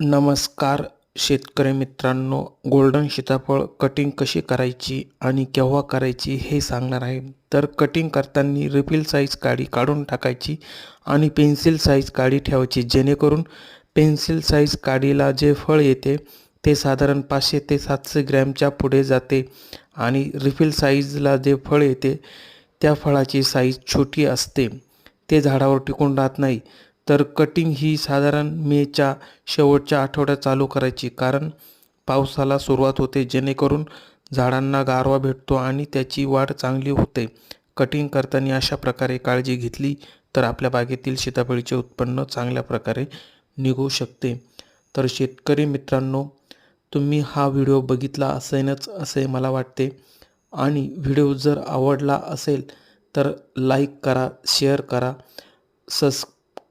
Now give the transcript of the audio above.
नमस्कार शेतकरी मित्रांनो. गोल्डन सीताफळ कटिंग कशी करायची आणि केव्हा करायची हे सांगणार आहे. तर कटिंग करताना रिफिल साईज काडी काढून टाकायची आणि पेन्सिल साईज काडी ठेवायची जेणेकरून पेन्सिल साईज काडीला जे फळ येते ते साधारण पाचशे ते सातशे ग्रॅमच्या पुढे जाते आणि रिफिल साईजला जे फळ येते त्या फळाची साईज छोटी असते. ते झाडावर टिकून राहत नाही. तर कटिंग ही साधारण मेच्या शेवटच्या आठवड्यात चालू करायची. कारण पावसाला सुरुवात होते जेणेकरून झाडांना गारवा भेटतो आणि त्याची वाढ चांगली होते. कटिंग करताना अशा प्रकारे काळजी घेतली तर आपल्या बागेतील सीताफळीचे उत्पन्न चांगल्या प्रकारे निघू शकते. तर शेतकरी मित्रांनो तुम्ही हा व्हिडिओ बघितला असेनच असे मला वाटते. आणि व्हिडिओ जर आवडला असेल तर लाईक करा शेअर करा